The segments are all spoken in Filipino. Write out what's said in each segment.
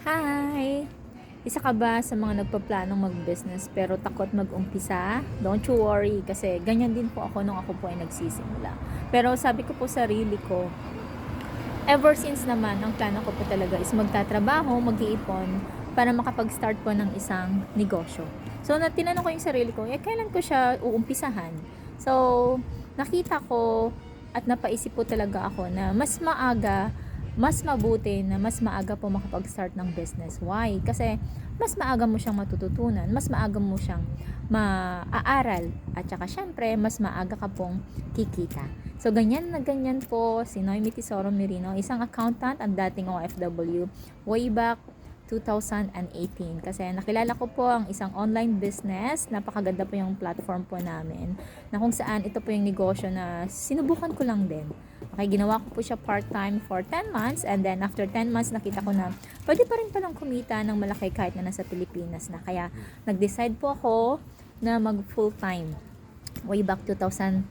Hi! Isa ka ba sa mga nagpaplanong mag-business pero takot mag-umpisa? Don't you worry kasi ganyan din po ako nung ako po ay nagsisimula. Pero sabi ko po sa sarili ko, ever since naman, ang plano ko po talaga is magtatrabaho, mag-iipon para makapag-start po ng isang negosyo. So, na ko yung sarili ko, eh, kailan ko siya uumpisahan? So, nakita ko at napaisip po talaga ako na mas maaga mas mabuti na mas maaga po makapag-start ng business. Why? Kasi mas maaga mo siyang matututunan, mas maaga mo siyang maaaral, at saka syempre, mas maaga ka pong kikita. So, ganyan na ganyan po si Noemi Tesoro Merino, isang accountant ang dating OFW way back 2018 kasi nakilala ko po ang isang online business. Napakaganda po yung platform po namin na kung saan ito po yung negosyo na sinubukan ko lang din. Okay ginawa ko po siya part-time for 10 months and then after 10 months nakita ko na pwede pa rin palang kumita ng malaki kahit na nasa Pilipinas na. Kaya nag-decide po ako na mag full-time way back 2019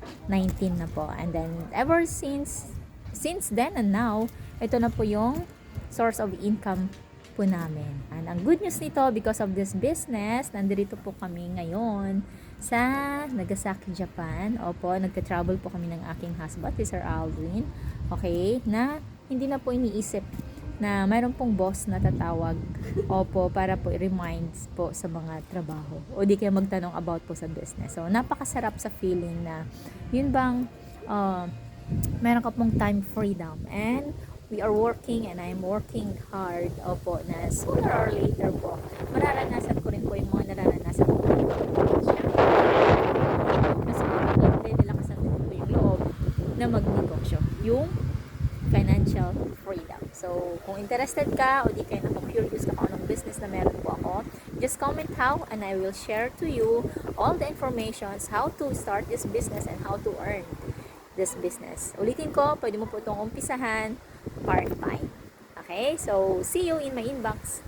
na po. And then ever since since then and now ito na po yung source of income po namin. And ang good news nito, because of this business, nandito po kami ngayon sa Nagasaki, Japan. Opo, nagka-travel po kami ng aking husband, si Sir Alvin. Okay, na hindi na po iniisip na mayroon pong boss na tatawag opo para po i-reminds po sa mga trabaho o di kaya magtanong about po sa business so napakasarap sa feeling na yun bang uh, meron ka pong time freedom and we are working and I'm working hard. Opo na sooner or later po mararanasan ko rin po yung mga nararanasan ko. Mas makakita nila kasabi ko po yung loob na magnegosyo yung financial freedom. So kung interested ka o di kayo naka-curious ka kung anong business na meron po ako just comment how and I will share to you all the informations how to start this business and how to earn this business. Ulitin ko, pwede mo po itong umpisahan part-time. Okay? So, see you in my inbox.